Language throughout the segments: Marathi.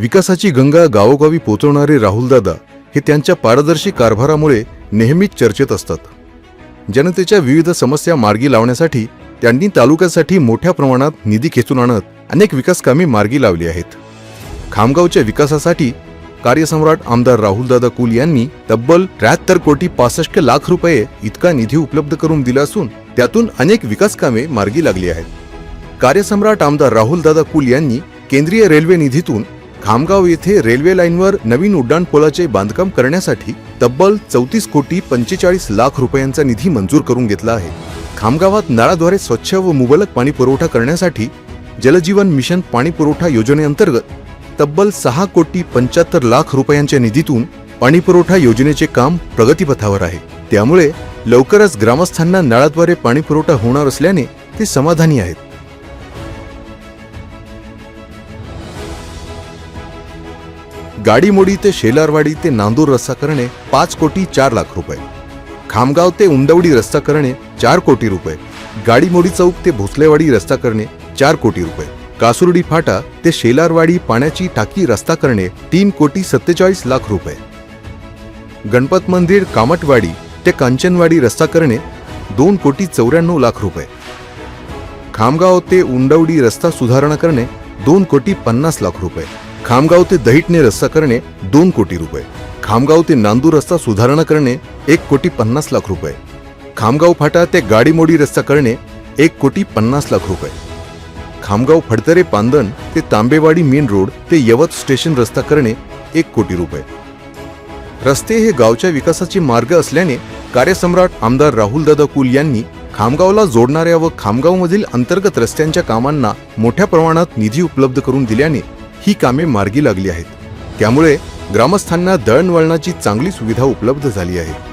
विकासाची गंगा गावोगावी पोचवणारे राहुलदादा हे त्यांच्या पारदर्शी कारभारामुळे नेहमीच चर्चेत असतात. जनतेच्या विविध समस्या मार्गी लावण्यासाठी त्यांनी तालुक्यासाठी मोठ्या प्रमाणात निधी खेचून आणत अनेक विकासकामे मार्गी लावली आहेत. खामगावच्या विकासासाठी कार्यसम्राट आमदार राहुलदादा कुल यांनी तब्बल त्र्याहत्तर कोटी पासष्ट लाख रुपये इतका निधी उपलब्ध करून दिला असून त्यातून अनेक विकासकामे मार्गी लागली आहेत. कार्यसम्राट आमदार राहुलदादा कुल यांनी केंद्रीय रेल्वे निधीतून खामगाव येथे रेल्वे लाईनवर नवीन उड्डाणपुलाचे बांधकाम करण्यासाठी तब्बल चौतीस कोटी पंचेचाळीस लाख रुपयांचा निधी मंजूर करून घेतला आहे. खामगावात नळाद्वारे स्वच्छ व मुबलक पाणी पुरवठा करण्यासाठी जलजीवन मिशन पाणी पुरवठा योजनेअंतर्गत तब्बल सहा कोटी पंच्याहत्तर लाख रुपयांच्या निधीतून पाणीपुरवठा योजनेचे काम प्रगतीपथावर आहे. त्यामुळे लवकरच ग्रामस्थांना नळाद्वारे पाणी पुरवठा होणार असल्याने ते समाधानी आहेत. गाडीमोडी ते शेलारवाडी ते नांदूर रस्ता करणे पाच कोटी चार लाख रुपये. खामगाव ते उंडवडी रस्ता करणे चार कोटी रुपये. गाडीमोडी चौक ते भोसलेवाडी रस्ता करणे चार कोटी रुपये. कासुर्डी फाटा ते शेलारवाडी पाण्याची टाकी रस्ता करणे तीन कोटी सत्तेचाळीस लाख रुपये. गणपत मंदिर कामटवाडी ते कांचनवाडी रस्ता करणे दोन कोटी चौऱ्याण्णव लाख रुपये. खामगाव ते उंडवडी रस्ता सुधारणा करणे दोन कोटी पन्नास लाख रुपये. खामगाव ते दहिटणे रस्ता करणे दोन कोटी रुपये. खामगाव ते नांदूर रस्ता सुधारणा करणे एक कोटी पन्नास लाख रुपये. खामगाव फाटा ते गाडीमोडी रस्ता करणे एक कोटी पन्नास लाख रुपये. खामगाव फडतरे पांदन ते तांबेवाडी मेन रोड ते यवत स्टेशन रस्ता करणे एक कोटी रुपये. रस्ते हे गावच्या विकासाचे मार्ग असल्याने कार्यसम्राट आमदार राहुलदादा कुल यांनी खामगावला जोडणाऱ्या व खामगावमधील अंतर्गत रस्त्यांच्या कामांना मोठ्या प्रमाणात निधी उपलब्ध करून दिल्याने ही कामे मार्गी लागली आहेत. त्यामुळे ग्रामस्थांना दळणवळणाची चांगली सुविधा उपलब्ध झाली आहे.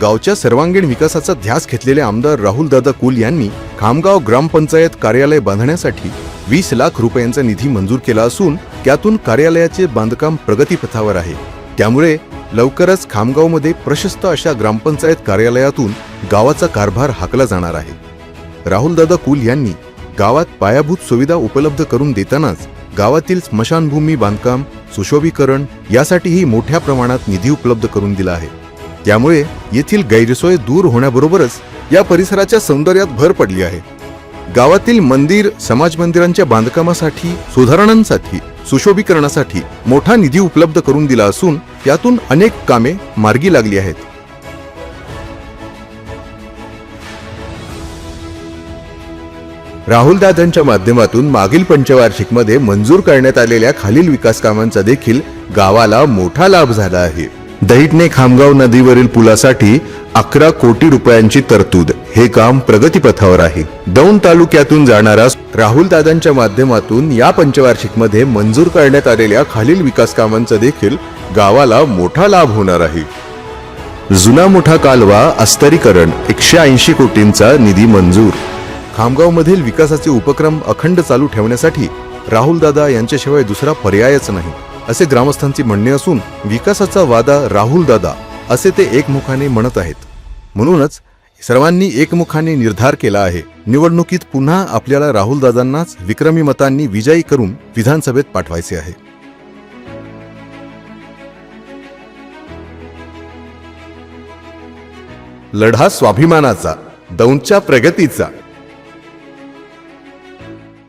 गावच्या सर्वांगीण विकासाचा ध्यास घेतलेले आमदार राहुलदादा कुल यांनी खामगाव ग्रामपंचायत कार्यालय बांधण्यासाठी वीस लाख रुपयांचा निधी मंजूर केला असून त्यातून कार्यालयाचे बांधकाम प्रगतीपथावर आहे. त्यामुळे लवकरच खामगावमध्ये प्रशस्त अशा ग्रामपंचायत कार्यालयातून गावाचा कारभार हाकला जाणार आहे. राहुलदादा कुल यांनी गावात पायाभूत सुविधा उपलब्ध करून देतानाच गावातील स्मशानभूमी बांधकाम सुशोभीकरण यासाठीही मोठ्या प्रमाणात निधी उपलब्ध करून दिला आहे. त्यामुळे येथील गैरसोय दूर होण्याबरोबरच या परिसराच्या सौंदर्यात भर पडली आहे. गावातील मंदिर समाज मंदिरांच्या बांधकामासाठी सुधारणांसाठी सुशोभीकरणासाठी मोठा निधी उपलब्ध करून दिला असून यातून अनेक कामे मार्गी लागली आहेत. राहुलदादांच्या माध्यमातून मागील पंचवार्षिकमध्ये मंजूर करण्यात आलेल्या खालील विकास कामांचा देखील गावाला मोठा लाभ झाला आहे. दहिटणे खामगाव नदीवरील पुलासाठी अकरा कोटी रुपयांची तरतूद. हे काम प्रगतीपथावर आहे. दौंड तालुक्यातून जाणारा राहुलदादांच्या माध्यमातून या पंचवार्षिकमध्ये मंजूर करण्यात आलेल्या खालील विकास कामांचा देखील गावाला मोठा लाभ होणार आहे. जुना मोठा कालवा अस्तरीकरण एकशे ऐंशी कोटींचा निधी मंजूर. खामगावमधील विकासाचे उपक्रम अखंड चालू ठेवण्यासाठी राहुलदादा यांच्याशिवाय दुसरा पर्यायच नाही. असे ग्रामस्थांचे म्हणणे असून विकासाचा वादा राहुलदादा असे ते एकमुखाने म्हणत आहेत. म्हणूनच सर्वांनी एकमुखाने निर्धार केला आहे. निवडणुकीत पुन्हा आपल्याला राहुलदादांनाच विक्रमी मतांनी विजयी करून विधानसभेत पाठवायचे आहे. लढा स्वाभिमानाचा दौंडच्या प्रगतीचा